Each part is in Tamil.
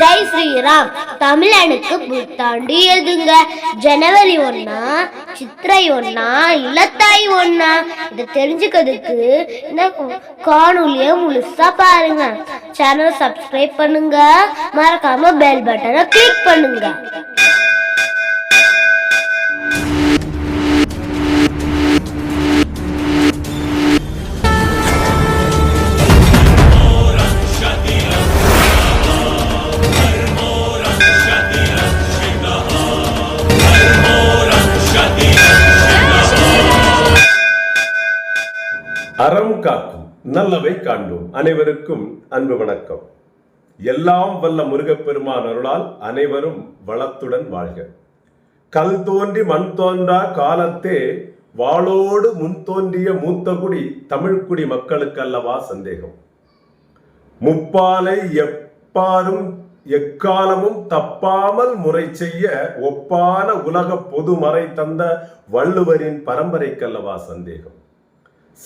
ஜெய் ஸ்ரீராம். தமிழனுக்கு புத்தாண்டு எதுங்க? ஜனவரி ஒன்னா சித்திரை ஒன்னா இல்லத்தாய் ஒன்னா இதை தெரிஞ்சுக்கிறதுக்கு இந்த காணொலிய முழுசா பாருங்க. சேனலை சப்ஸ்கிரைப் பண்ணுங்க. மறக்காம பெல் பட்டனை கிளிக் பண்ணுங்க. அறம் காக்கும் நல்லவை காண்போம். அனைவருக்கும் அன்பு வணக்கம். எல்லாம் வல்ல முருகப்பெருமான் அருளால் அனைவரும் வளத்துடன் வாழ்க. கல் தோன்றி மண் தோன்றா காலத்தே வாளோடு முன் தோன்றிய மூத்த குடி தமிழ்குடி மக்களுக்கு அல்லவா சந்தேகம். முப்பாலை எப்பாரும் எக்காலமும் தப்பாமல் முறை செய்ய ஒப்பான உலக பொதுமறை தந்த வள்ளுவரின் பரம்பரைக்கல்லவா சந்தேகம்.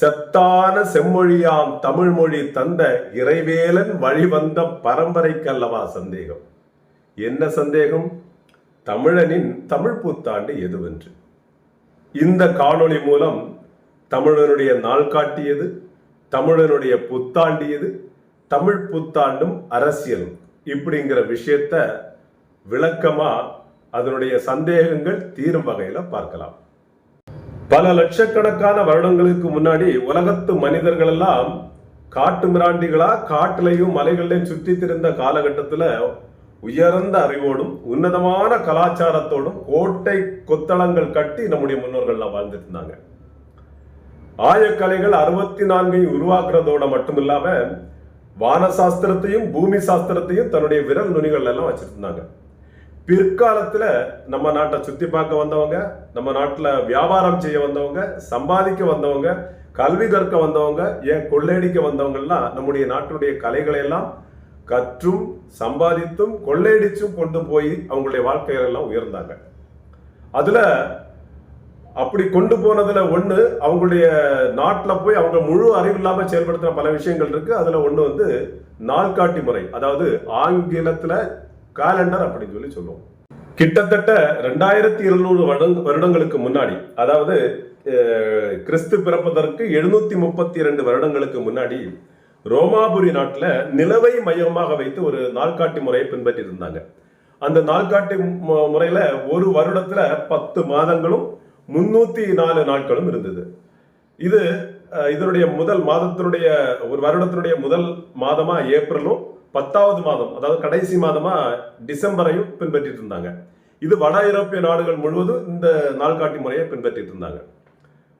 செத்தான செம்மொழியாம் தமிழ்மொழி தந்த இறைவேலன் வழிவந்த பரம்பரைக்கல்லவா சந்தேகம். என்ன சந்தேகம்? தமிழனின் தமிழ் புத்தாண்டு எதுவென்று. இந்த காணொளி மூலம் தமிழனுடைய நாள் காட்டியது தமிழனுடைய புத்தாண்டியது தமிழ் புத்தாண்டும் அரசியலும் இப்படிங்கிற விஷயத்த விளக்கமா அதனுடைய சந்தேகங்கள் தீரும் வகையில் பார்க்கலாம். பல லட்சக்கணக்கான வருடங்களுக்கு முன்னாடி உலகத்து மனிதர்கள் எல்லாம் காட்டு மிராண்டிகளா காட்டிலையும் மலைகளையும் சுற்றி திரிந்த காலகட்டத்துல உயர்ந்த அறிவோடும் உன்னதமான கலாச்சாரத்தோடும் கோட்டை கொத்தளங்கள் கட்டி நம்முடைய முன்னோர்கள்லாம் வாழ்ந்துட்டு இருந்தாங்க. ஆயக்கலைகள் அறுபத்தி நான்கையும் உருவாக்குறதோட மட்டும் இல்லாம வான சாஸ்திரத்தையும் பூமி சாஸ்திரத்தையும் தன்னுடைய விரல் நுனிகள் எல்லாம் வச்சிருந்தாங்க. பிற்காலத்தில் நம்ம நாட்டை சுற்றி பார்க்க வந்தவங்க நம்ம நாட்டில் வியாபாரம் செய்ய வந்தவங்க சம்பாதிக்க வந்தவங்க கல்வி கற்க வந்தவங்க ஏன் கொள்ளையடிக்க வந்தவங்கள்லாம் நம்முடைய நாட்டுடைய கலைகளை எல்லாம் கற்றும் சம்பாதித்தும் கொள்ளையடிச்சும் கொண்டு போய் அவங்களுடைய வாழ்க்கையெல்லாம் உயர்ந்தாங்க. அதில் அப்படி கொண்டு போனதில் ஒன்று அவங்களுடைய நாட்டில் போய் அவங்க முழு அறிவு இல்லாமல் செயல்படுத்துகிற பல விஷயங்கள் இருக்குது அதில் ஒன்று வந்து நாள்காட்டி முறை. அதாவது ஆங்கிலத்தில் காலண்டர் அப்படின்னு சொல்லி சொல்லுவோம். கிட்டத்தட்ட ரெண்டாயிரத்தி இருநூறு வருடங்களுக்கு முன்னாடி அதாவது கிறிஸ்து பிறப்பதற்கு எழுநூத்தி முப்பத்தி இரண்டு வருடங்களுக்கு முன்னாடி ரோமாபுரி நாட்டில் நிலவை மையமாக வைத்து ஒரு நாள்காட்டி முறையை பின்பற்றி இருந்தாங்க அந்த நாள்காட்டி முறையில ஒரு வருடத்துல பத்து மாதங்களும் முன்னூத்தி நாலு நாட்களும் இருந்தது. இது இதனுடைய முதல் மாதத்தினுடைய ஒரு வருடத்தினுடைய முதல் மாதமா ஏப்ரலும் பத்தாவது மாதம் அதாவது கடைசி மாதமா டிசம்பரையும் பின்பற்றிட்டு இருந்தாங்க. இது வட ஐரோப்பிய நாடுகள் முழுவதும் இந்த நாள்காட்டி முறையை பின்பற்றிட்டு இருந்தாங்க.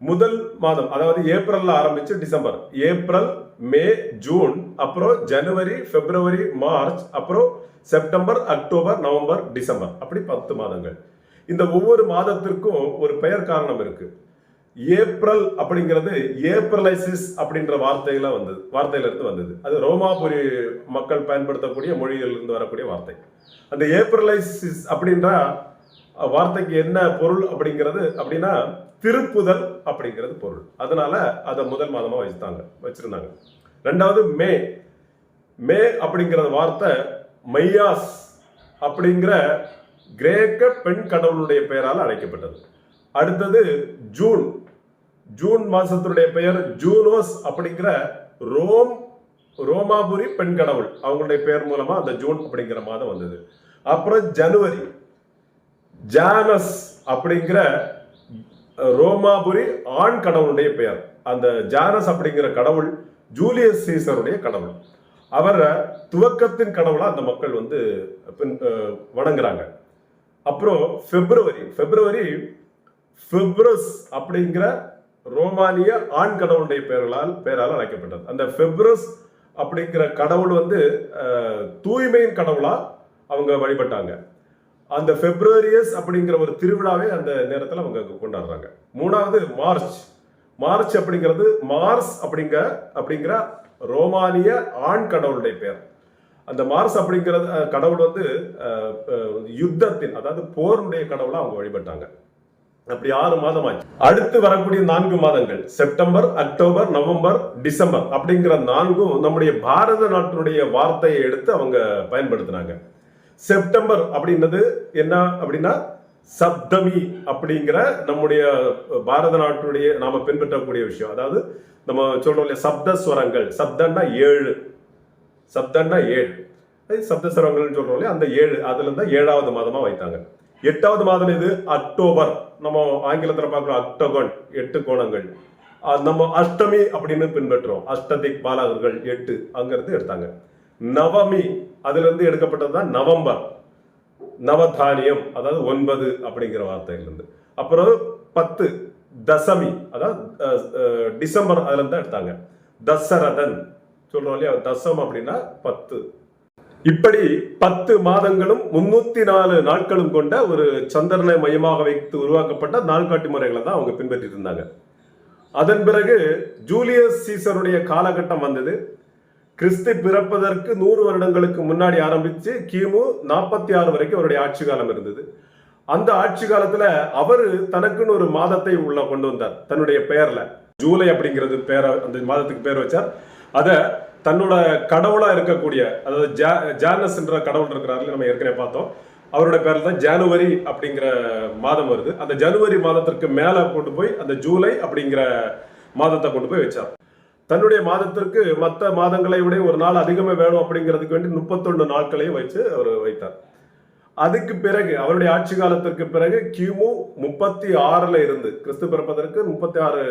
முதல் மாதம் அதாவது ஏப்ரல்ல ஆரம்பிச்சு டிசம்பர். ஏப்ரல் மே ஜூன் அப்புறம் ஜனவரி பிப்ரவரி மார்ச் அப்புறம் செப்டம்பர் அக்டோபர் நவம்பர் டிசம்பர். அப்படி பத்து மாதங்கள். இந்த ஒவ்வொரு மாதத்திற்கும் ஒரு பெயர் காரணம் இருக்கு. ஏப்ரல் அப்படிங்கிறது ஏப்ரலைசிஸ் அப்படின்ற வார்த்தையில வந்தது வார்த்தையில இருந்து வந்தது. அது ரோமாபுரி மக்கள் பயன்படுத்தக்கூடிய மொழியிலிருந்து வரக்கூடிய வார்த்தை. அந்த ஏப்ரலைசிஸ் அப்படின்ற வார்த்தைக்கு என்ன பொருள் அப்படிங்கிறது அப்படின்னா திருப்புதல் அப்படிங்கிறது பொருள். அதனால அதை முதல் மாதமா வச்சுட்டாங்க வச்சிருந்தாங்க. ரெண்டாவது மே. மே அப்படிங்கிற வார்த்தை மையாஸ் அப்படிங்கிற கிரேக்க பெண் கடவுளுடைய பெயரால் அழைக்கப்பட்டது. அடுத்தது ஜூன். ஜூன் மாசத்துடைய பெயர் ஜூனோஸ் அப்படிங்கிற ரோம் ரோமாபுரி பெண் கடவுள். அவங்களுடைய பெயர் மூலமா அந்த ஜூன் அப்படிங்கிற மாதம் வந்தது. அப்புறம் ஜனவரி. ஜானஸ் அப்படிங்கிற ரோமாபுரி ஆண் கடவுளுடைய பெயர். அந்த ஜானஸ் அப்படிங்கிற கடவுள் ஜூலியஸ் சீசருடைய கடவுள். அவரை துவக்கத்தின் கடவுளா அந்த மக்கள் வந்து பின்- வணங்குறாங்க. அப்புறம் பிப்ரவரி பிப்ரவரி பிப்ரஸ் அப்படிங்கிற ரோமானிய ஆண் கடவுளுடைய பெயர்களால் பெயரால் அழைக்கப்பட்டது. அந்த ஃபெப்ரஸ் அப்படிங்கிற கடவுள் வந்து தூய்மையின் கடவுளா அவங்க வழிபட்டாங்க. அந்த ஃபெப்ரவரியஸ் அப்படிங்கிற ஒரு திருவிழாவே அந்த நேரத்தில் அவங்க கொண்டாடுறாங்க. மூணாவது மார்ச். மார்ச் அப்படிங்கிறது மார்ஸ் அப்படிங்கிற அப்படிங்கிற ரோமானிய ஆண் கடவுளுடைய பெயர். அந்த மார்ஸ் அப்படிங்கிறது கடவுள் வந்து யுத்தத்தின் அதாவது போருடைய கடவுளாக அவங்க வழிபட்டாங்க. அப்படி ஆறு மாதம் ஆச்சு அடுத்து வரக்கூடிய நான்கு மாதங்கள் செப்டம்பர் அக்டோபர் நவம்பர் டிசம்பர் அப்படிங்கிற நான்கும் நம்முடைய பாரத நாட்டினுடைய வார்த்தையை எடுத்து அவங்க பயன்படுத்தினாங்க. செப்டம்பர் அப்படின்றது என்ன அப்படின்னா சப்தமி அப்படிங்கிற நம்முடைய பாரத நாட்டுடைய நாம பின்பற்றக்கூடிய விஷயம். அதாவது நம்ம சொல்றோம் இல்லையா சப்த ஸ்வரங்கள். சப்தன்னா ஏழு. சப்தன்னா ஏழு. சப்தஸ்வரங்கள்னு சப்த ஸ்வரங்கள்னு சொல்றோம் இல்லையா அந்த ஏழு. அதுல இருந்தா ஏழாவது மாதமா வைத்தாங்க. எட்டாவது மாதம் இது அக்டோபர். நம்ம ஆங்கிலத்தில் பார்க்குறோம் அக்டோகன் எட்டு கோணங்கள். நம்ம அஷ்டமி அப்படின்னு பின்பற்றுறோம் அஷ்டதிக் பாலகர்கள் எட்டு அங்கிருந்து எடுத்தாங்க. நவமி அதிலிருந்து எடுக்கப்பட்டது தான் நவம்பர். நவதானியம் அதாவது ஒன்பது அப்படிங்கிற வார்த்தையிலிருந்து. அப்புறம் பத்து தசமி அதாவது டிசம்பர் அதுலேருந்து தான் எடுத்தாங்க. தசரதன். சொல்கிறோம் இல்லையா? தசம் அப்படின்னா பத்து. இப்படி பத்து மாதங்களும் முன்னூத்தி நாலு நாட்களும் கொண்ட ஒரு சந்திரனை மையமாக வைத்து உருவாக்கப்பட்ட நாள்காட்டி முறைகளை தான் அவங்க பின்பற்றிட்டு இருந்தாங்க. அதன் பிறகு ஜூலியஸ் சீசருடைய காலகட்டம் வந்தது. கிறிஸ்து பிறப்பதற்கு நூறு வருடங்களுக்கு முன்னாடி ஆரம்பிச்சு கிமு நாற்பத்தி ஆறு வரைக்கும் அவருடைய ஆட்சி காலம் இருந்தது. அந்த ஆட்சி காலத்துல அவர் தனக்குன்னு ஒரு மாதத்தை உள்ள கொண்டு வந்தார் தன்னுடைய பெயர்ல. ஜூலை அப்படிங்கிறது பேரை அந்த மாதத்துக்கு பேர் வச்சார். அதை தன்னோட கடவுளா இருக்கக்கூடிய அதாவது ஜா- ஜானஸ் கடவுள் இருக்கிறாரு நம்ம ஏற்கனவே பார்த்தோம். அவரோட பேரில் தான் ஜனவரி அப்படிங்கிற மாதம் வருது. அந்த ஜனவரி மாதத்திற்கு மேல கொண்டு போய் அந்த ஜூலை அப்படிங்கிற மாதத்தை கொண்டு போய் வச்சார். தன்னுடைய மாதத்திற்கு மற்ற மாதங்களை விட ஒரு நாள் அதிகமே வேணும் அப்படிங்கிறதுக்கு வேண்டி முப்பத்தொன்னு நாட்களையும் வச்சு அவர் வைத்தார். அதுக்கு பிறகு அவருடைய ஆட்சி காலத்திற்கு பிறகு கிமு முப்பத்தி ஆறுல இருந்து கிறிஸ்து பிறப்பதற்கு முப்பத்தி ஆறு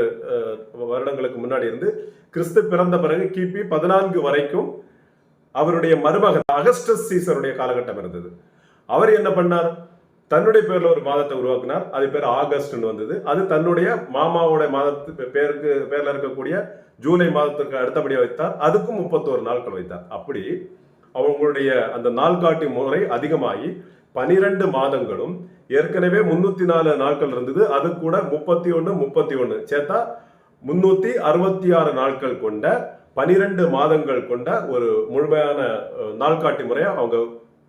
வருடங்களுக்கு முன்னாடி இருந்து கிறிஸ்து பிறந்த பிறகு கிபி பதினான்கு வரைக்கும் அவருடைய மருமகன் அகஸ்டஸ் சீசருடைய காலகட்டம் இருந்தது. அவர் என்ன பண்ணார்? தன்னுடைய பேர்ல ஒரு மாதத்தை உருவாக்கினார். அது பேர் ஆகஸ்ட்னு வந்தது. அது தன்னுடைய மாமாவோட மாதத்து பேருக்கு பேர்ல இருக்கக்கூடிய ஜூலை மாதத்திற்கு அடுத்தபடியாக வைத்தார். அதுக்கும் முப்பத்தோரு நாட்கள் வைத்தார். அப்படி அவங்களுடைய அந்த நாள்காட்டி முறை அதிகமாகி பனிரெண்டு மாதங்களும் ஏற்கனவே முன்னூத்தி நாலு நாட்கள் இருந்தது. அது கூட முப்பத்தி ஒன்று முப்பத்தி ஒன்று சேர்த்தா முன்னூத்தி அறுபத்தி ஆறு நாட்கள் கொண்ட பனிரெண்டு மாதங்கள் கொண்ட ஒரு முழுமையான நாள்காட்டி முறையை அவங்க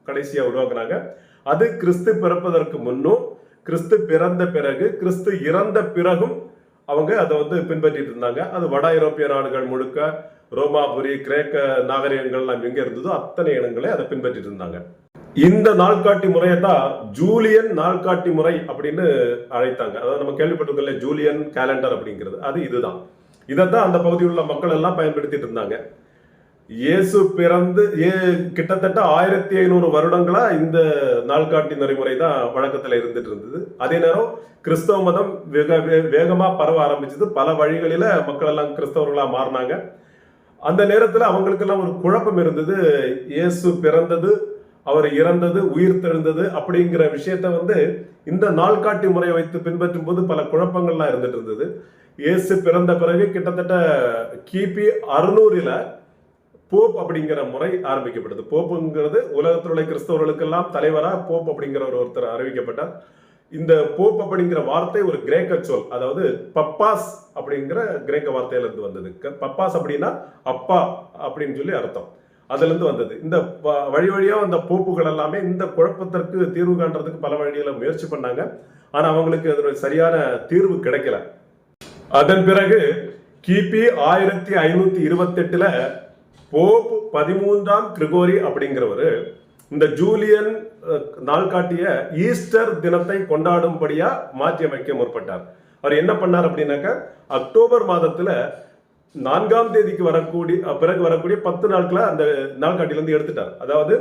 கடைசியா உருவாக்குனாங்க. அது கிறிஸ்து பிறப்பதற்கு முன்னும் கிறிஸ்து பிறந்த பிறகு கிறிஸ்து இறந்த பிறகும் அவங்க அதை வந்து பின்பற்றிட்டு இருந்தாங்க. அது வட ஐரோப்பிய நாடுகள் முழுக்க ரோமாபுரி கிரேக்க நாகரிகங்கள்லாம் எங்க இருந்ததோ அத்தனை இடங்களே அதை பின்பற்றிட்டு இருந்தாங்க. இந்த நாள்காட்டி முறையை தான் ஜூலியன் நாள்காட்டி முறை அப்படின்னு அழைத்தாங்க. அதாவது நம்ம கேள்விப்பட்டிருக்கல ஜூலியன் கேலண்டர் அப்படிங்கிறது. அது இதுதான். இதை தான் அந்த பகுதியில் உள்ள மக்கள் எல்லாம் பயன்படுத்திட்டு இருந்தாங்க. இயேசு பிறந்து ஏ கிட்டத்தட்ட ஆயிரத்தி ஐநூறு வருடங்களா இந்த நாள்காட்டி நெறிமுறை தான் வழக்கத்துல இருந்துட்டு இருந்தது. அதே நேரம் கிறிஸ்தவ மதம் வேக வே- வேகமா பரவ ஆரம்பிச்சது. பல வழிகளில மக்கள் எல்லாம் கிறிஸ்தவர்களா மாறினாங்க. அந்த நேரத்துல அவங்களுக்கெல்லாம் ஒரு குழப்பம் இருந்தது. இயேசு பிறந்தது அவர் இறந்தது உயிர் தெழுந்தது அப்படிங்கிற விஷயத்த வந்து இந்த நாள்காட்டி முறையை வைத்து பின்பற்றும் போது பல குழப்பங்கள்லாம் இருந்துட்டு இருந்தது. இயேசு பிறந்த பிறகு கிட்டத்தட்ட கிபி அறுநூறில் போப் அப்படிங்கிற முறை ஆரம்பிக்கப்படுது. போப்புங்கிறது உலகத்தில் உள்ள கிறிஸ்தவர்களுக்கெல்லாம் தலைவராக போப் அப்படிங்கிற ஒரு ஒருத்தர் அறிவிக்கப்பட்டார். இந்த போப் அப்படிங்கிற வார்த்தை ஒரு கிரேக்க சொல் அதாவது பப்பாஸ் அப்படிங்கிற கிரேக்க வார்த்தையிலிருந்து வந்தது. க- பப்பாஸ் அப்படின்னா அப்பா அப்படின்னு சொல்லி அர்த்தம். அதுல இருந்து வந்தது. இந்த வ- வழி வழியா வந்த போப்புகள் எல்லாமே இந்த குழப்பத்திற்கு தீர்வு காண்றதுக்கு பல வழியில் முயற்சி பண்ணாங்க. ஆனா அவங்களுக்கு அதனுடைய சரியான தீர்வு கிடைக்கல. அதன் பிறகு கிபி ஆயிரத்தி ஐநூத்தி இருபத்தெட்டுல போப் பதிமூன்றாம் கிரிகோரி அப்படிங்கிறவர் இந்த ஜூலியன் நாள் நாள்காட்டிய ஈஸ்டர் தினத்தை கொண்டாடும்படியா மாற்றி அமைக்க முற்பட்டார். அவர் என்ன பண்ணார் அப்படின்னாக்க அக்டோபர் மாதத்துல நான்காம் தேதிக்கு வரக்கூடிய பிறகு வரக்கூடிய பத்து நாட்களை அந்த நாள்காட்டிலிருந்து எடுத்துட்டார். அதாவது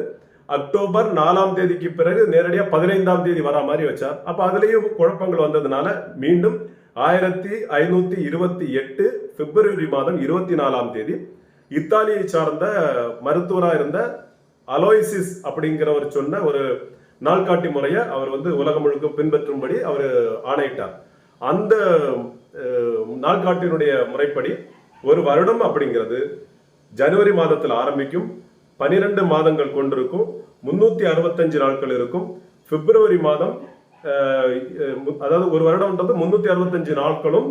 அக்டோபர் நாலாம் தேதிக்கு பிறகு நேரடியாக பதினைந்தாம் தேதி வரா மாதிரி வச்சார். அப்போ அதுலேயும் குழப்பங்கள் வந்ததுனால மீண்டும் ஆயிரத்தி ஐநூற்றி இருபத்தி எட்டு பிப்ரவரி மாதம் இருபத்தி நாலாம் தேதி இத்தாலியை சார்ந்த மருத்துவராக இருந்த அலோய்சிஸ் அப்படிங்கிறவர் சொன்ன ஒரு நாள்காட்டி முறையை அவர் வந்து உலகம் முழுக்க பின்பற்றும்படி அவர் ஆணையிட்டார். அந்த நாள்காட்டினுடைய நாள்காட்டியினுடைய முறைப்படி ஒரு வருடம் அப்படிங்கிறது ஜனவரி மாதத்தில் ஆரம்பிக்கும் பனிரெண்டு மாதங்கள் கொண்டிருக்கும் முன்னூத்தி அறுபத்தஞ்சு நாட்கள் இருக்கும். பிப்ரவரி மாதம் அதாவது ஒரு வருடம்ன்றது முன்னூத்தி அறுபத்தஞ்சு நாட்களும்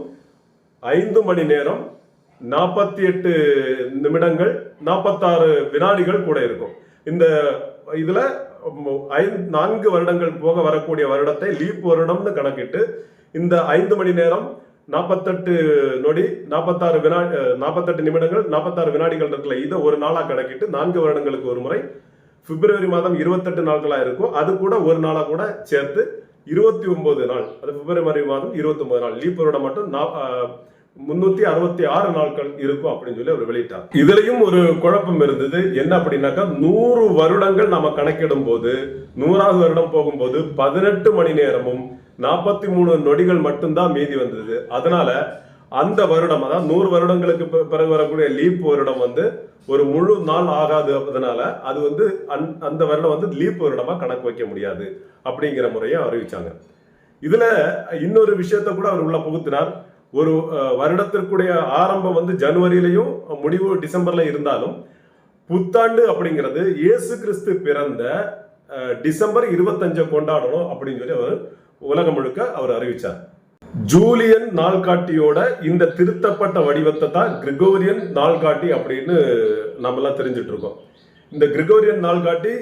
ஐந்து மணி நேரம் நாற்பத்தி எட்டு நிமிடங்கள் நாற்பத்தாறு வினாடிகள் கூட இருக்கும். இந்த இதுல ஐந்து நான்கு வருடங்கள் போக வரக்கூடிய வருடத்தை லீப் வருடம்னு கணக்கிட்டு இந்த ஐந்து மணி நேரம் நாற்பத்தெட்டு நொடி நாற்பத்தாறு வினா நாற்பத்தெட்டு நிமிடங்கள் நாற்பத்தாறு வினாடிகள் இருக்குல்ல இதை ஒரு நாளாக கணக்கிட்டு நான்கு வருடங்களுக்கு ஒரு முறை பிப்ரவரி மாதம் இருபத்தெட்டு நாட்களாக இருக்கும். அது கூட ஒரு நாளாக கூட சேர்த்து இருபத்தி ஒன்பது நாள் அது பிப்ரவரி மாதம் இருபத்தி ஒன்பது நாள் லீப்பரோட வருடம் மட்டும் முன்னூத்தி அறுபத்தி ஆறு நாட்கள் இருக்கும் அப்படின்னு சொல்லி அவர் வெளியிட்டார். இதுலயும் ஒரு குழப்பம் இருந்தது. என்ன அப்படின்னாக்கா நூறு வருடங்கள் நம்ம கணக்கிடும் போது நூறாவது வருடம் போகும்போது பதினெட்டு மணி நேரமும் நாற்பத்தி மூணு நொடிகள் மட்டும்தான் மீதி வந்தது. அதனால அந்த வருடம் அதாவது நூறு வருடங்களுக்கு பிறகு வரக்கூடிய லீப் வருடம் வந்து ஒரு முழு நாள் ஆகாது அதனால அது வந்து அந் அந்த வருடம் வந்து லீப் வருடமாக கணக்கு வைக்க முடியாது அப்படிங்கிற முறையை அறிவிச்சாங்க. இதுல இன்னொரு விஷயத்த கூட அவர் உள்ள புகுத்தினார். ஒரு வருடத்திற்குடைய ஆரம்பம் வந்து ஜனவரியிலையும் முடிவு டிசம்பர்ல இருந்தாலும் புத்தாண்டு அப்படிங்கிறது இயேசு கிறிஸ்து பிறந்த டிசம்பர் இருபத்தஞ்சை கொண்டாடணும் அப்படின்னு சொல்லி அவர் உலகம் முழுக்க அவர் அறிவிச்சார். ஜூலியன் நாள்காட்டியோட இந்த திருத்தப்பட்ட வடிவத்தை தான் கிரிகோரியன் நாள்காட்டி அப்படின்னு நம்மளாம் தெரிஞ்சிட்டு இருக்கோம் இந்த கிரிகோரியன் நாள்காட்டி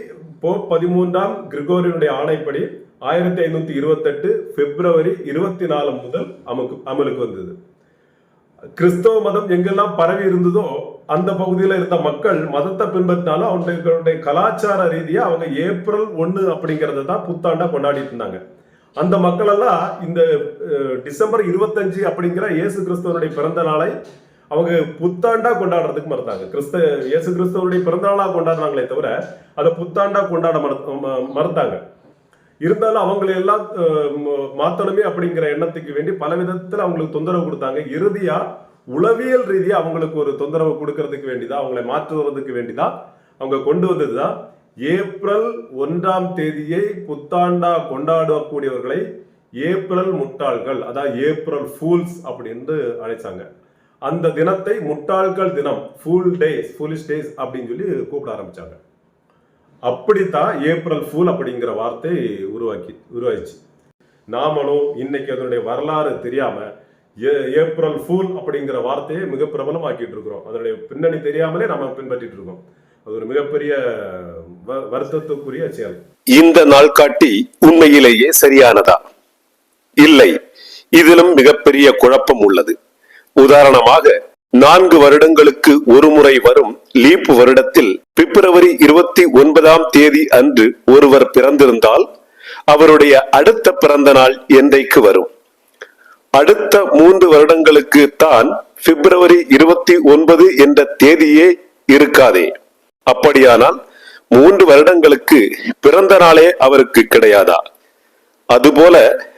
போப் பதிமூன்றாம் கிரிகோரியனுடைய ஆணைப்படி ஆயிரத்தி ஐநூத்தி இருபத்தெட்டு பிப்ரவரி இருபத்தி நாலு முதல் அமுக்கு அமலுக்கு வந்தது. கிறிஸ்தவ மதம் எங்கெல்லாம் பரவி இருந்ததோ அந்த பகுதியில் இருந்த மக்கள் மதத்தை பின்பற்றினாலும் அவங்களுடைய கலாச்சார ரீதியாக அவங்க ஏப்ரல் ஒன்று அப்படிங்கிறத தான் புத்தாண்டா கொண்டாடிட்டு இருந்தாங்க. அந்த மக்களெல்லாம் இந்த டிசம்பர் இருபத்தஞ்சு அப்படிங்கிற இயேசு கிறிஸ்தவனுடைய பிறந்த நாளை அவங்க புத்தாண்டா கொண்டாடுறதுக்கு மறுத்தாங்க. கிறிஸ்த இயேசு கிறிஸ்தவனுடைய பிறந்த நாளா கொண்டாடுறாங்களே தவிர அதை புத்தாண்டா கொண்டாட மறு- ம- மறுத்தாங்க. இருந்தாலும் அவங்களை எல்லாம் மாத்தணுமே அப்படிங்கிற எண்ணத்துக்கு வேண்டி பல விதத்துல அவங்களுக்கு தொந்தரவு கொடுத்தாங்க. இறுதியா உளவியல் ரீதியா அவங்களுக்கு ஒரு தொந்தரவு கொடுக்கறதுக்கு வேண்டிதான் அவங்களை மாற்றுவதற்கு வேண்டிதான் அவங்க கொண்டு வந்தது தான் ஏப்ரல் ஒன்றாம் தேதியை புத்தாண்டா கொண்டாடக்கூடியவர்களை ஏப்ரல் முட்டாள்கள் அதாவது ஏப்ரல் ஃபூல்ஸ் அப்படின்னு அழைச்சாங்க. அந்த தினத்தை முட்டாள்கள் தினம் ஃபூல் டேஸ் ஃபூலிஷ் டேஸ் அப்படின்னு சொல்லி கூப்பிட ஆரம்பிச்சாங்க. அப்படித்தான் ஏப்ரல் ஃபூல் அப்படிங்கிற வார்த்தை உருவாக்கி உருவாயிச்சு நாமளும் இன்னைக்கு அதனுடைய வரலாறு தெரியாம ஏ- ஏப்ரல் ஃபூல் அப்படிங்கிற வார்த்தையை மிக பிரபலமாக்கிட்டு இருக்கிறோம். அதனுடைய பின்னணி தெரியாமலே நம்ம பின்பற்றிட்டு இருக்கோம். அது ஒரு மிகப்பெரிய வருத்தத்துக்குரிய செயல். இந்த நாள்காட்டி உண்மையிலேயே சரியானதா? இல்லை. இதிலும் மிகப்பெரிய குழப்பம் உள்ளது. உதாரணமாக நான்கு வருடங்களுக்கு ஒருமுறை வரும் லீப் வருடத்தில் பிப்ரவரி இருபத்தி ஒன்பதாம் தேதி அன்று ஒருவர் பிறந்திருந்தால் அவருடைய அடுத்த பிறந்த நாள் என்றைக்கு வரும்? அடுத்த மூன்று வருடங்களுக்கு தான் பிப்ரவரி இருபத்தி ஒன்பது என்ற தேதியே இருக்காதே. அப்படியானால் மூன்று வருடங்களுக்கு பிறந்த நாளே அவருக்கு கிடையாதா? அதுபோல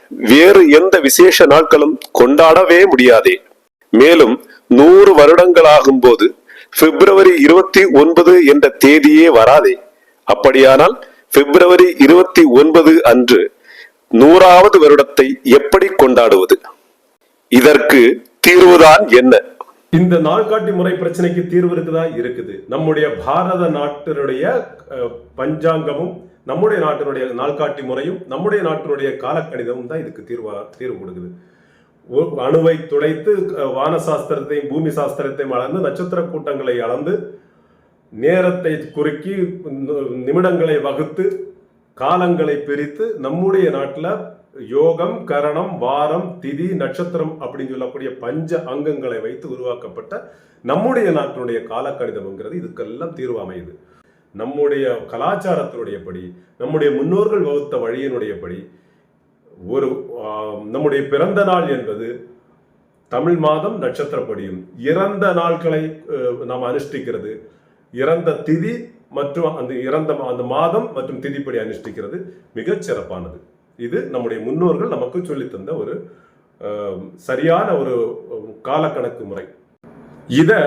வேறு எந்த விசேஷ நாட்களும் கொண்டாடவே முடியாதே. மேலும் நூறு வருடங்களாகும் போது பிப்ரவரி இருபத்தி ஒன்பது என்ற தேதியே வராதே. அப்படியானால் பிப்ரவரி இருபத்தி ஒன்பது அன்று நூறாவது வருடத்தை எப்படி கொண்டாடுவது? இதற்கு தீர்வுதான் என்ன? இந்த நாள்காட்டி முறை பிரச்சனைக்கு தீர்வு இருக்குதா? இருக்குது. நம்முடைய பாரத நாட்டினுடைய பஞ்சாங்கமும் நம்முடைய நாட்டினுடைய நாள்காட்டி முறையும் நம்முடைய நாட்டினுடைய காலக்கணிதமும் தான் இதுக்கு தீர்வா தீர்வு கொடுக்குது. அணுவை துடைத்து வான சாஸ்திரத்தையும் பூமி சாஸ்திரத்தையும் அளந்து நட்சத்திர கூட்டங்களை அளந்து நேரத்தை குறுக்கி நிமிடங்களை வகுத்து காலங்களை பிரித்து நம்முடைய நாட்டில் யோகம் கரணம் வாரம் திதி நட்சத்திரம் அப்படின்னு சொல்லக்கூடிய பஞ்ச அங்கங்களை வைத்து உருவாக்கப்பட்ட நம்முடைய நாட்டினுடைய காலக்கணிதம்ங்கிறது இதுக்கெல்லாம் தீர்வு அமையுது. நம்முடைய கலாச்சாரத்தினுடைய படி நம்முடைய முன்னோர்கள் வகுத்த வழியினுடைய படி ஒரு நம்முடைய பிறந்த நாள் என்பது தமிழ் மாதம் நட்சத்திரப்படியும் இறந்த நாட்களை நாம் அனுஷ்டிக்கிறது இறந்த திதி மற்றும் அந்த இறந்த மா- அந்த மாதம் மற்றும் திதிப்படி அனுஷ்டிக்கிறது மிகச் சிறப்பானது இது நம்முடைய முன்னோர்கள் நமக்கு சொல்லித் தந்த ஒரு சரியான ஒரு காலக்கணக்கு முறை. இதை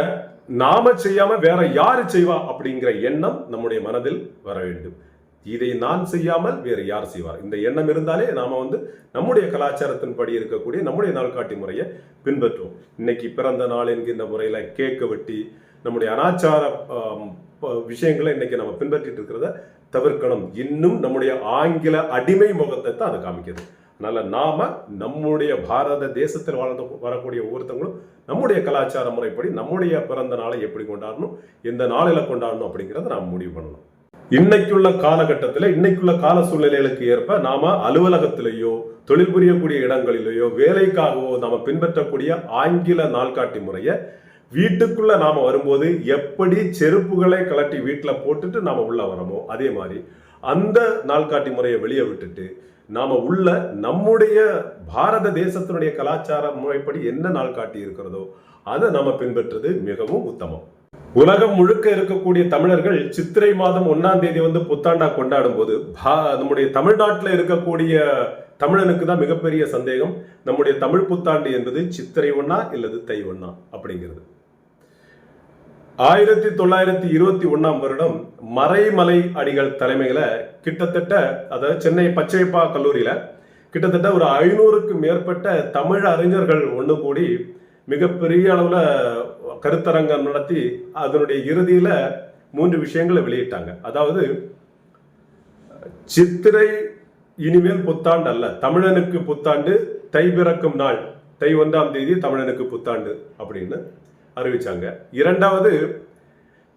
நாம செய்யாம வேற யாரு செய்வா அப்படிங்கிற எண்ணம் நம்முடைய மனதில் வர வேண்டும். இதை நான் செய்யாமல் வேறு யார் செய்வார்? இந்த எண்ணம் இருந்தாலே நாம வந்து நம்முடைய கலாச்சாரத்தின்படி இருக்கக்கூடிய நம்முடைய நாள்காட்டி முறையை பின்பற்றுவோம். இன்னைக்கு பிறந்த நாள் என்கின்ற முறையில கேக்கு வெட்டி நம்முடைய அனாச்சார விஷயங்களை இன்னைக்கு நம்ம பின்பற்றிட்டு இருக்கிறத தவிர்க்கணும். இன்னும் நம்முடைய ஆங்கில அடிமை முகத்தை தான் அது காமிக்குது. அதனால நாம நம்முடைய பாரத தேசத்தில் வாழ்ந்து வரக்கூடிய ஒவ்வொருத்தவங்களும் நம்முடைய கலாச்சார முறைப்படி நம்முடைய பிறந்த நாளை எப்படி கொண்டாடணும் எந்த நாளில் கொண்டாடணும் அப்படிங்கிறத நாம் முடிவு பண்ணணும். இன்னைக்குள்ள காலகட்டத்தில் இன்னைக்குள்ள கால சூழ்நிலைகளுக்கு ஏற்ப நாம அலுவலகத்திலேயோ தொழில் புரியக்கூடிய இடங்களிலேயோ வேலைக்காகவோ நாம பின்பற்றக்கூடிய ஆங்கில நாள்காட்டி முறையை வீட்டுக்குள்ள நாம வரும்போது எப்படி செருப்புகளை கலட்டி வீட்டில் போட்டுட்டு நாம உள்ள வரமோ அதே மாதிரி அந்த நாள்காட்டி முறையை வெளியே விட்டுட்டு நாம உள்ள நம்முடைய பாரத தேசத்தினுடைய கலாச்சார முறைப்படி என்ன நாள்காட்டி இருக்கிறதோ அதை நாம பின்பற்றுறது மிகவும் உத்தமம். உலகம் முழுக்க இருக்கக்கூடிய தமிழர்கள் சித்திரை மாதம் ஒன்னாம் தேதி வந்து புத்தாண்டா கொண்டாடும் போது பா- நம்முடைய தமிழ்நாட்டில் இருக்கக்கூடிய தமிழனுக்கு தான் மிகப்பெரிய சந்தேகம் நம்முடைய தமிழ் புத்தாண்டு என்பது சித்திரை ஒன்னா இல்லது தை ஒன்னா அப்படிங்கிறது. ஆயிரத்தி தொள்ளாயிரத்தி இருபத்தி ஒன்னாம் வருடம் மறைமலை அடிகள் தலைமையில கிட்டத்தட்ட அதாவது சென்னை பச்சைப்பா கல்லூரியில கிட்டத்தட்ட ஒரு ஐநூறுக்கு மேற்பட்ட தமிழ் அறிஞர்கள் ஒன்று கூடி மிகப்பெரிய அளவில் கருத்தரங்கம் நடத்தி அதனுடைய இறுதியில மூன்று விஷயங்களை வெளியிட்டாங்க. அதாவது சித்திரை இனிமேல் புத்தாண்டு அல்ல தமிழனுக்கு புத்தாண்டு தை பிறக்கும் நாள் தை ஒன்றாம் தேதி தமிழனுக்கு புத்தாண்டு அப்படின்னு. அறிவிச்சாங்க. இரண்டாவது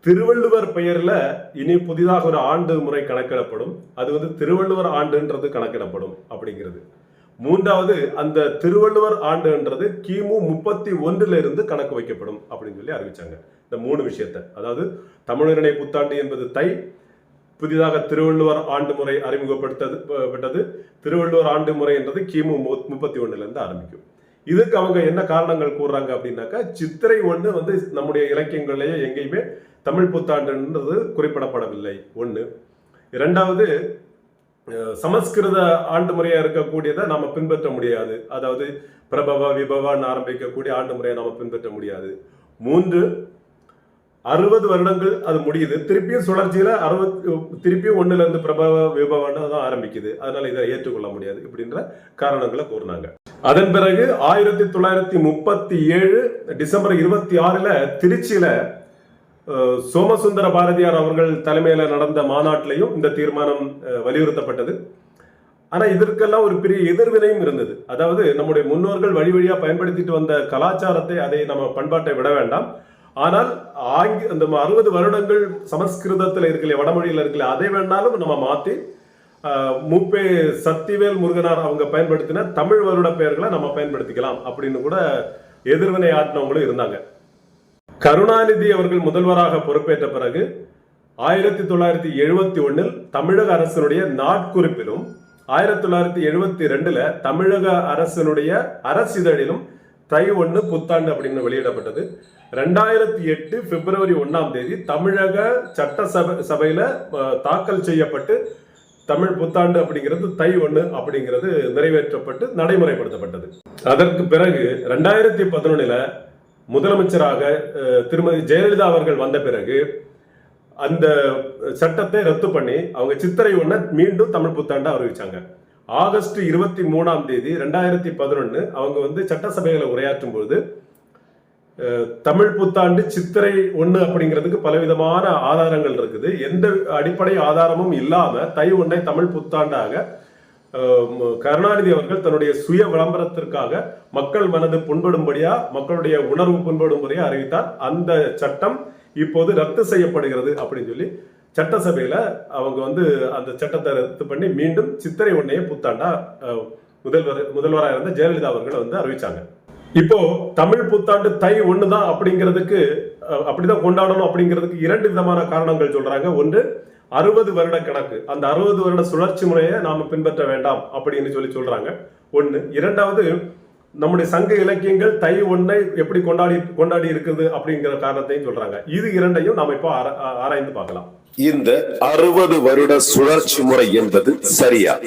திருவள்ளுவர் பெயர்ல இனி புதிதாக ஒரு ஆண்டு முறை கணக்கிடப்படும். அது வந்து திருவள்ளுவர் ஆண்டுன்றது கணக்கிடப்படும் அப்படிங்கிறது. மூன்றாவது அந்த திருவள்ளுவர் ஆண்டுன்றது கிமு முப்பத்தி ஒன்றுல இருந்து கணக்கு வைக்கப்படும் அப்படின்னு சொல்லி அறிவிச்சாங்க. இந்த மூணு விஷயத்த. அதாவது தமிழரினை புத்தாண்டு என்பது தை புதிதாக திருவள்ளுவர் ஆண்டு முறை அறிமுகப்படுத்தது பட்டது. திருவள்ளுவர் ஆண்டு முறை என்றது கிமு முப்பத்தி ஒண்ணுல இருந்து ஆரம்பிக்கும். இதுக்கு அவங்க என்ன காரணங்கள் கூறுறாங்க அப்படின்னாக்கா சித்திரை ஒன்று வந்து நம்முடைய இலக்கியங்கள்லேயே எங்கேயுமே தமிழ் புத்தாண்டுன்றது குறிப்பிடப்படவில்லை. ஒன்று இரண்டாவது சமஸ்கிருத ஆண்டு முறையாக இருக்கக்கூடியதை நாம் பின்பற்ற முடியாது. அதாவது பிரபவ விபவான்னு ஆரம்பிக்கக்கூடிய ஆண்டு முறையை நாம் பின்பற்ற முடியாது. மூன்று அறுபது வருடங்கள் அது முடியுது. திருப்பியும் சுழற்சியில அறுபது திருப்பியும் ஒண்ணுல இருந்து பிரபவ விபவன்னு தான் ஆரம்பிக்குது. அதனால இதை ஏற்றுக்கொள்ள முடியாது இப்படின்ற காரணங்களை கூறினாங்க. அதன் பிறகு ஆயிரத்தி தொள்ளாயிரத்தி முப்பத்தி ஏழு டிசம்பர் இருபத்தி ஆறுல திருச்சியில அஹ், சோமசுந்தர பாரதியார் அவர்கள் தலைமையில நடந்த மாநாட்டிலையும் இந்த தீர்மானம் அஹ், வலியுறுத்தப்பட்டது. ஆனா இதற்கெல்லாம் ஒரு பெரிய எதிர்வினையும் இருந்தது. அதாவது நம்முடைய முன்னோர்கள் வழி வழியா பயன்படுத்திட்டு வந்த கலாச்சாரத்தை அதை நம்ம பண்பாட்டை விட வேண்டாம். ஆனால் ஆங்கி அந்த அறுபது வருடங்கள் சமஸ்கிருதத்துல இருக்கல வடமொழியில இருக்கல அதை வேணாலும் நம்ம மாத்தி ஆஹ், மூப்பே சத்திவேல் முருகனார் அவங்க பயன்படுத்தின தமிழ் வருட பெயர்களை நம்ம பயன்படுத்திக்கலாம் அப்படின்னு கூட எதிர்வினை ஆற்றினவங்களும் இருந்தாங்க. கருணாநிதி அவர்கள் முதல்வராக பொறுப்பேற்ற பிறகு ஆயிரத்தி தொள்ளாயிரத்தி எழுபத்தி ஒண்ணில் தமிழக அரசினுடைய நாட்குறிப்பிலும் ஆயிரத்தி தொள்ளாயிரத்தி எழுபத்தி ரெண்டுல தமிழக அரசினுடைய அரசிதழிலும் தை ஒன்று புத்தாண்டு அப்படின்னு வெளியிடப்பட்டது. ரெண்டாயிரத்தி எட்டு பிப்ரவரி ஒன்றாம் தேதி தமிழக சட்டசபை சபை சபையில் தாக்கல் செய்யப்பட்டு தமிழ் புத்தாண்டு அப்படிங்கிறது தை ஒன்று அப்படிங்கிறது நிறைவேற்றப்பட்டு நடைமுறைப்படுத்தப்பட்டது. அதற்கு பிறகு ரெண்டாயிரத்தி பதினொன்றில் முதலமைச்சராக திருமதி ஜெயலலிதா அவர்கள் வந்த பிறகு அந்த சட்டத்தை ரத்து பண்ணி அவங்க சித்திரை ஒன்றை மீண்டும் தமிழ் புத்தாண்டு அறிவிச்சாங்க. ஆகஸ்ட் இருபத்தி மூணாம் தேதி ரெண்டாயிரத்தி பதினொன்று அவங்க வந்து சட்டசபைகளை உரையாற்றும் பொழுது தமிழ் புத்தாண்டு சித்திரை ஒன்று அப்படிங்கிறதுக்கு பலவிதமான ஆதாரங்கள் இருக்குது. எந்த அடிப்படை ஆதாரமும் இல்லாம தை ஒன்றை தமிழ் புத்தாண்டாக கருணாநிதி அவர்கள் தன்னுடைய சுய விளம்பரத்திற்காக மக்கள் மனது புண்படும்படியா மக்களுடைய உணர்வு புண்படும்படியா அறிவித்தார். அந்த சட்டம் இப்போது ரத்து செய்யப்படுகிறது அப்படின்னு சொல்லி சட்டசபையில் அவங்க வந்து அந்த சட்டத்தை ரத்து பண்ணி மீண்டும் சித்திரை ஒன்றையே புத்தாண்டா முதல்வர் முதல்வராக இருந்த ஜெயலலிதா அவர்களை வந்து அறிவிச்சாங்க. இப்போ தமிழ் புத்தாண்டு தை ஒன்று தான் அப்படிங்கிறதுக்கு அப்படிதான் கொண்டாடணும் அப்படிங்கிறதுக்கு இரண்டு விதமான காரணங்கள் சொல்றாங்க. ஒன்று அறுபது வருட கணக்கு. அந்த அறுபது வருட சுழற்சி முறையை நாம பின்பற்ற வேண்டாம் அப்படின்னு சொல்லி சொல்றாங்க. ஒன்று இரண்டாவது நம்முடைய சங்க இலக்கியங்கள் தை ஒன்னை எப்படி கொண்டாடி கொண்டாடி இருக்குது அப்படிங்கிற காரணத்தையும் சொல்றாங்க. இது இரண்டையும் நாம இப்போ ஆரா- ஆராய்ந்து பார்க்கலாம். இந்த அறுபது வருட சுழற்சி முறை என்பது சரியா?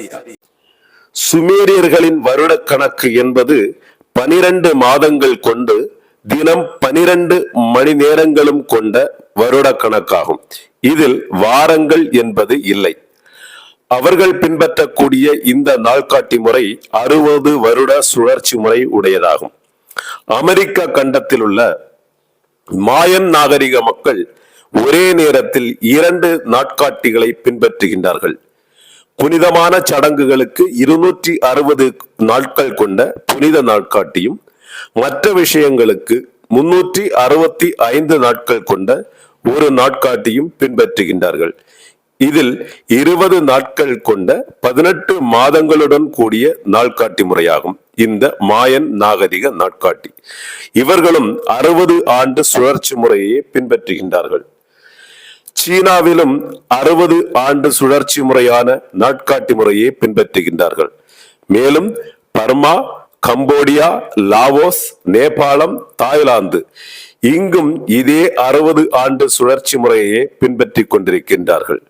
சுமேரியர்களின் வருட கணக்கு என்பது பனிரெண்டு மாதங்கள் கொண்டு தினம் பனிரெண்டு மணி நேரங்களும் கொண்ட வருட கணக்காகும். இதில் வாரங்கள் என்பது இல்லை. அவர்கள் பின்பற்றக்கூடிய இந்த நாள்காட்டி முறை அறுபது வருட சுழற்சி முறை உடையதாகும். அமெரிக்க கண்டத்தில் உள்ள மாயன் நாகரிக மக்கள் ஒரே நேரத்தில் இரண்டு நாட்காட்டிகளை பின்பற்றுகின்றார்கள். புனிதமான சடங்குகளுக்கு இருநூற்றி அறுபது நாட்கள் கொண்ட புனித நாட்காட்டியும் மற்ற விஷயங்களுக்கு முன்னூற்றி அறுபத்தி ஐந்து நாட்கள் கொண்ட ஒரு நாட்காட்டியும் பின்பற்றுகின்றார்கள். இதில் இருபது நாட்கள் கொண்ட பதினெட்டு மாதங்களுடன் கூடிய நாட்காட்டி முறையாகும். இந்த மாயன் நாகரிக நாட்காட்டி. இவர்களும் அறுபது ஆண்டு சுழற்சி முறையை பின்பற்றுகின்றார்கள். சீனாவிலும் அறுபது ஆண்டு சுழற்சி முறையான நாட்காட்டி முறையை பின்பற்றுகின்றார்கள். மேலும் பர்மா கம்போடியா லாவோஸ் நேபாளம் தாய்லாந்து இங்கும் இதே அறுபது ஆண்டு சுழற்சி முறையை பின்பற்றிக் கொண்டிருக்கின்றார்கள்.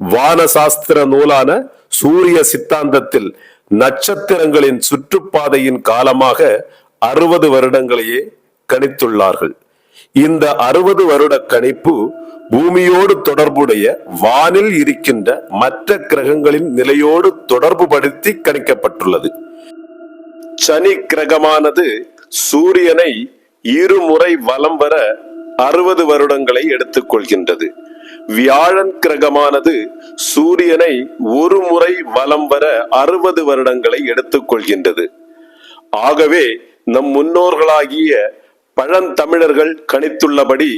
வான சாஸ்திர நூலான சூரிய சித்தாந்தத்தில் நட்சத்திரங்களின் சுற்றுப்பாதையின் காலமாக அறுபது வருடங்களையே கணித்துள்ளார்கள். இந்த அறுபது வருட கணிப்பு பூமியோடு தொடர்புடைய வானில் இருக்கின்ற மற்ற கிரகங்களின் நிலையோடு தொடர்புபடுத்தி கணிக்கப்பட்டுள்ளது. சனி கிரகமானது சூரியனை இருமுறை வலம் வர அறுபது வருடங்களை எடுத்துக்கொள்கின்றது. வியாழன் கிரகமானது சூரியனை ஒரு முறை வலம் வர அறுபது வருடங்களை எடுத்துக்கொள்கின்றது. ஆகவே நம் முன்னோர்களாகிய பழந்தமிழர்கள் கணித்துள்ளபடி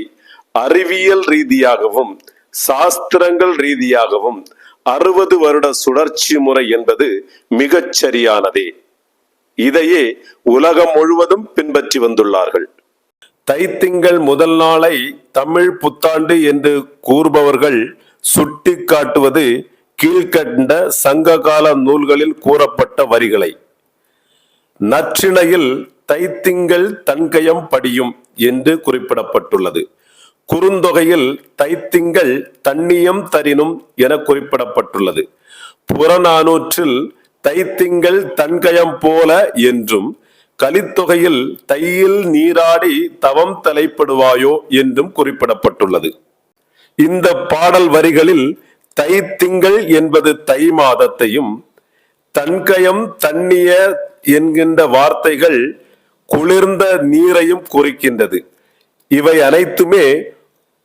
அறிவியல் ரீதியாகவும் சாஸ்திரங்கள் ரீதியாகவும் அறுபது வருட சுழற்சி முறை என்பது மிகச் சரியானதே இதையே உலகம் முழுவதும் பின்பற்றி வந்துள்ளார்கள். தைத்திங்கள் முதல் நாளை தமிழ் புத்தாண்டு என்று கூறுபவர்கள் சுட்டி காட்டுவது கீழ்கண்ட சங்ககால நூல்களில் கூறப்பட்ட வரிகளை. நற்றிணையில் தைத்திங்கள் தன்கயம் படியும் என்று குறிப்பிடப்பட்டுள்ளது. குறுந்தொகையில் தைத்திங்கள் தன்னியம் தரினும் என குறிப்பிடப்பட்டுள்ளது. புறநானூற்றில் தைத்திங்கள் தன்கயம் போல என்றும் கலித்தொகையில் தையில் நீராடி தவம் தலைப்படுவாயோ என்றும் குறிப்பிடப்பட்டுள்ளது. இந்த பாடல் வரிகளில் தை திங்கள் என்பது தை மாதத்தையும் தன்கயம் தண்ணிய என்கின்ற வார்த்தைகள் குளிர்ந்த நீரையும் குறிக்கின்றது. இவை அனைத்துமே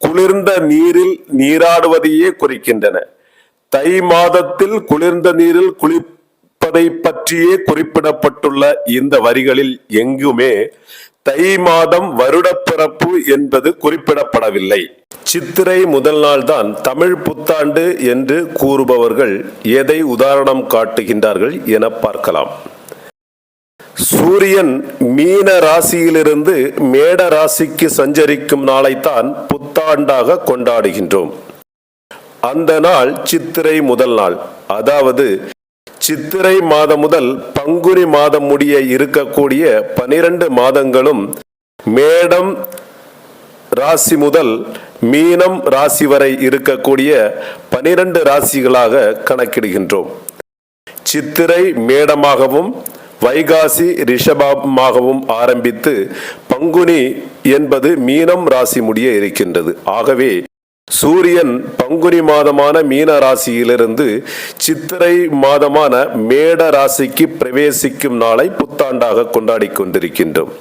குளிர்ந்த நீரில் நீராடுவதையே குறிக்கின்றன. தை மாதத்தில் குளிர்ந்த நீரில் இருப்பதை பற்றியே குறிப்பிடப்பட்டுள்ள இந்த வரிகளில் எங்குமே தை மாதம் வருடப்பிறப்பு என்பது குறிப்பிடப்படவில்லை. சித்திரை முதல் நாள்தான் தமிழ் புத்தாண்டு என்று கூறுபவர்கள் எதை உதாரணம் காட்டுகின்றார்கள் என பார்க்கலாம். சூரியன் மீன ராசியிலிருந்து மேட ராசிக்கு சஞ்சரிக்கும் நாளைத்தான் புத்தாண்டாக கொண்டாடுகின்றோம். அந்த நாள் சித்திரை முதல் நாள். அதாவது சித்திரை மாதம் முதல் பங்குனி மாதம் முடிய இருக்கக்கூடிய பனிரெண்டு மாதங்களும் மேடம் ராசி முதல் மீனம் ராசி வரை இருக்கக்கூடிய பனிரெண்டு ராசிகளாக கணக்கிடுகின்றோம். சித்திரை மேடமாகவும் வைகாசி ரிஷபமாகவும் ஆரம்பித்து பங்குனி என்பது மீனம் ராசி முடிய இருக்கின்றது. ஆகவே சூரியன் பங்குனி மாதமான மீன ராசியிலிருந்து சித்திரை மாதமான மேட ராசிக்கு பிரவேசிக்கும் நாளை புத்தாண்டாக கொண்டாடி கொண்டிருக்கின்றோம்.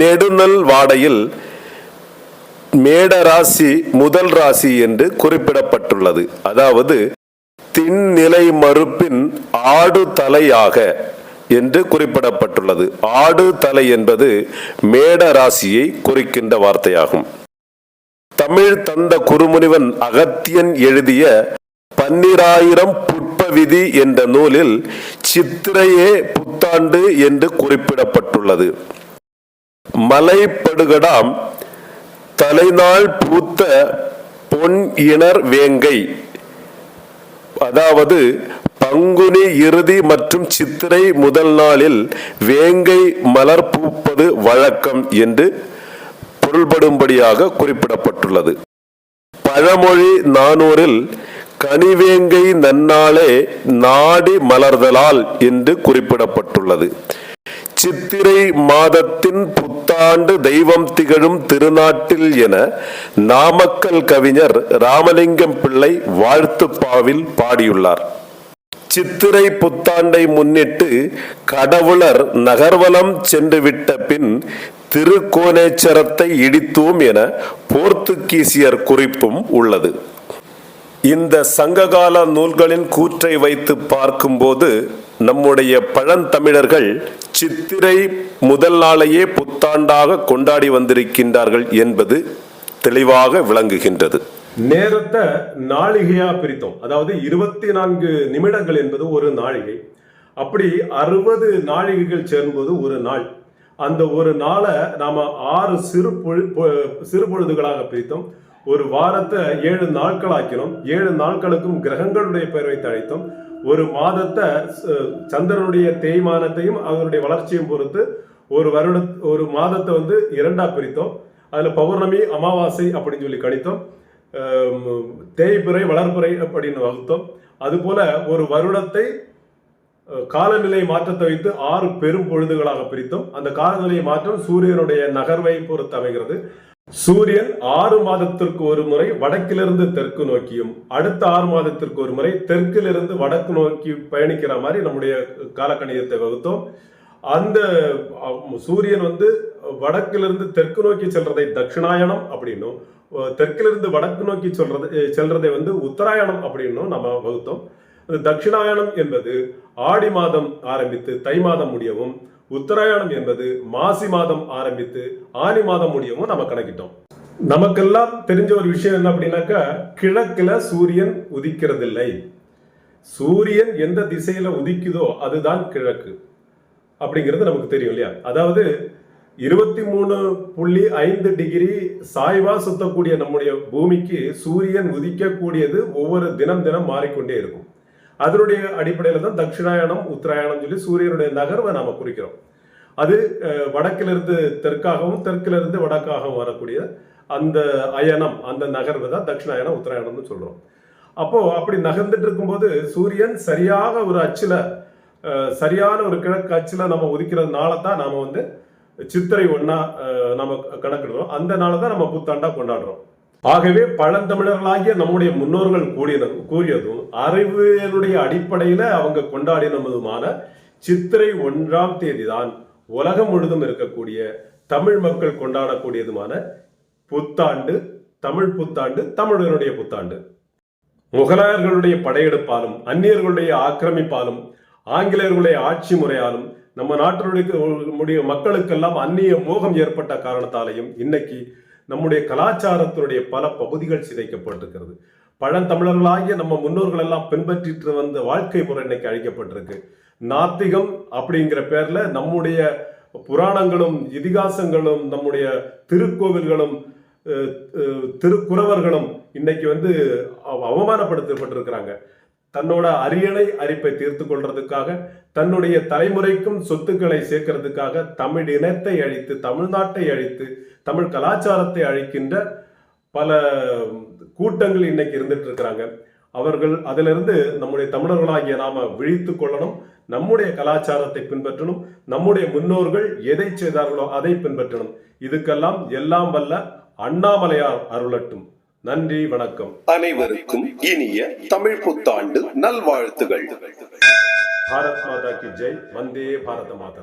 நெடுநல் வாடையில் மேட ராசி முதல் ராசி என்று குறிப்பிடப்பட்டுள்ளது. அதாவது திண்நிலை மறுப்பின் ஆடு தலையாக என்று குறிப்பிடப்பட்டுள்ளது. ஆடு தலை என்பது மேட ராசியை குறிக்கின்ற வார்த்தையாகும். தமிழ் தந்த குருமுனிவன் அகத்தியன் எழுதிய பன்னிராயிரம் புட்ப விதி என்ற நூலில் சித்திரையே புத்தாண்டு என்று குறிப்பிடப்பட்டுள்ளது. மலைப்படுகடாம் தலைநாள் பூத்த பொன் இணர் வேங்கை. அதாவது பங்குனி இறுதி மற்றும் சித்திரை முதல் நாளில் வேங்கை மலர் பூப்பது வழக்கம் என்று பொருள்படும்படியாக குறிப்பிடப்பட்டுள்ளது. பழமொழி நானூறில் கனிவேங்கை நன்னாளே நாடி மலர்தலால் என்று குறிப்பிடப்பட்டுள்ளது. சித்திரை மாதத்தின் புத்தாண்டு தெய்வம் திகழும் திருநாட்டில் என நாமக்கல் கவிஞர் ராமலிங்கம் பிள்ளை வாழ்த்துப்பாவில் பாடியுள்ளார். சித்திரை புத்தாண்டை முன்னிட்டு கடவுளர் நகர்வலம் சென்றுவிட்ட பின் திருக்கோணேச்சரத்தை இடித்தோம் என போர்த்துகீசியர் குறிப்பும் உள்ளது. இந்த சங்ககால நூல்களின் கூற்றை வைத்து பார்க்கும்போது நம்முடைய பழந்தமிழர்கள் சித்திரை முதல் நாளையே புத்தாண்டாக கொண்டாடி வந்திருக்கின்றார்கள் என்பது தெளிவாக விளங்குகின்றது. நேரத்தை நாளிகையா பிரித்தோம். அதாவது இருபத்தி நான்கு நிமிடங்கள் என்பது ஒரு நாழிகை. அப்படி அறுபது நாழிகைகள் சேரும்போது ஒரு நாள். அந்த ஒரு நாளை நாம ஆறு சிறு பொழு சிறு பொழுதுகளாக பிரித்தோம். ஒரு வாரத்தை ஏழு நாட்களாக்கினோம். ஏழு நாட்களுக்கும் கிரகங்களுடைய பெயர் வைத்து அழைத்தோம். ஒரு மாதத்தை ச- சந்திரனுடைய தேய்மானத்தையும் அதனுடைய வளர்ச்சியும் பொறுத்து ஒரு வருட ஒரு மாதத்தை வந்து இரண்டா பிரித்தோம். அதுல பௌர்ணமி அமாவாசை அப்படின்னு சொல்லி கணித்தோம் தேய்பிறை வளர்ப்புறை அப்படின்னு வகுத்தோம். அதுபோல ஒரு வருடத்தை காலநிலை மாற்றத்தை வைத்து ஆறு பெரும் பொழுதுகளாக பிரித்தோம். அந்த காலநிலை மாற்றம் சூரியனுடைய நகர்வை பொறுத்து அமைகிறது. சூரியன் ஆறு மாதத்திற்கு ஒரு முறை வடக்கிலிருந்து தெற்கு நோக்கியும் அடுத்த ஆறு மாதத்திற்கு ஒரு முறை தெற்கிலிருந்து வடக்கு நோக்கி பயணிக்கிற மாதிரி நம்முடைய காலக்கணிதத்தை வகுத்தோம். அந்த சூரியன் வந்து வடக்கிலிருந்து தெற்கு நோக்கி செல்றதை தட்சிணாயணம் அப்படின்னும் தெற்கிலிருந்து வடக்கு நோக்கி சொல்றது செல்றதை வந்து உத்தராயணம் அப்படின்னும் நம்ம வகுத்தோம். இந்த என்பது ஆடி மாதம் ஆரம்பித்து தை மாதம் முடியவும் உத்தராயணம் என்பது மாசி மாதம் ஆரம்பித்து ஆனி மாதம் முடியவும் நம்ம கணக்கிட்டோம். நமக்கெல்லாம் தெரிஞ்ச ஒரு விஷயம் என்ன அப்படின்னாக்கா கிழக்குல சூரியன் உதிக்கிறதில்லை. சூரியன் எந்த திசையில உதிக்குதோ அதுதான் கிழக்கு அப்படிங்கிறது நமக்கு தெரியும் இல்லையா? அதாவது இருபத்தி மூணு புள்ளி ஐந்து டிகிரி சாய்வா சுத்தக்கூடிய நம்முடைய பூமிக்கு சூரியன் உதிக்கக்கூடியது ஒவ்வொரு தினம் தினம் மாறிக்கொண்டே இருக்கும். அதனுடைய அடிப்படையில் தான் தட்சிணாயணம் உத்தராயணம் சொல்லி சூரியனுடைய நகர்வை நாம் குறிக்கிறோம். அது வடக்கிலிருந்து தெற்காகவும் தெற்கிலிருந்து வடக்காகவும் வரக்கூடிய அந்த அயனம் அந்த நகர்வு தான் தட்சிணாயணம் உத்தராயணம்னு சொல்கிறோம் அப்போது அப்படி நகர்ந்துட்டு இருக்கும்போது சூரியன் சரியாக ஒரு அச்சில் சரியான ஒரு கிழக்கு அச்சில் நம்ம உதிக்கிறதுனால தான் நாம் வந்து சித்திரை ஒன்றா நம்ம கணக்கிடுறோம். அந்த நாளை தான் நம்ம புத்தாண்டாக கொண்டாடுறோம். ஆகவே பழந்தமிழர்களாகிய நம்முடைய முன்னோர்கள் கூடியது கூறியதும் அறிவியலுடைய அடிப்படையில அவங்க கொண்டாடினதுமான சித்திரை ஒன்றாம் தேதி தான் உலகம் முழுதும் இருக்கக்கூடிய தமிழ் மக்கள் கொண்டாடக்கூடியதுமான புத்தாண்டு தமிழ் புத்தாண்டு தமிழர்களுடைய புத்தாண்டு. முகலாயர்களுடைய படையெடுப்பாலும் அந்நியர்களுடைய ஆக்கிரமிப்பாலும் ஆங்கிலேயர்களுடைய ஆட்சி முறையாலும் நம்ம நாட்டினுடைய மக்களுக்கெல்லாம் அந்நிய மோகம் ஏற்பட்ட காரணத்தாலையும் இன்னைக்கு நம்முடைய கலாச்சாரத்தினுடைய பல பகுதிகள் சிதைக்கப்பட்டிருக்கிறது. பழந்தமிழர்களாகிய நம்ம முன்னோர்கள் எல்லாம் பின்பற்றிட்டு வந்த வாழ்க்கை முறை இன்னைக்கு அழிக்கப்பட்டிருக்கு. நாத்திகம் அப்படிங்கிற பேர்ல நம்முடைய புராணங்களும் இதிகாசங்களும் நம்முடைய திருக்கோவில்களும் திருக்குறவர்களும் இன்னைக்கு வந்து அவ- அவமானப்படுத்தப்பட்டிருக்கிறாங்க. தன்னோட அரியணை அரிப்பை தீர்த்து கொள்றதுக்காக தன்னுடைய தலைமுறைக்கும் சொத்துக்களை சேர்க்கறதுக்காக தமிழ் இனத்தை அழித்து தமிழ்நாட்டை அழித்து தமிழ் கலாச்சாரத்தை அழிக்கின்ற பல கூட்டங்கள் இன்னைக்கு இருந்துட்டு இருக்கிறாங்க. அவர்கள் அதிலிருந்து நம்முடைய தமிழர்களாகிய நாம விழித்து கொள்ளணும் நம்முடைய கலாச்சாரத்தை பின்பற்றணும் நம்முடைய முன்னோர்கள் எதை செய்தார்களோ அதை பின்பற்றணும். இதுக்கெல்லாம் எல்லாம் வல்ல அண்ணாமலையார் அருளட்டும். நன்றி வணக்கம். அனைவருக்கும் இனிய தமிழ் புத்தாண்டு நல்வாழ்த்துகள். பாரத் மாதா கி ஜெய். வந்தே பாரத மாதா.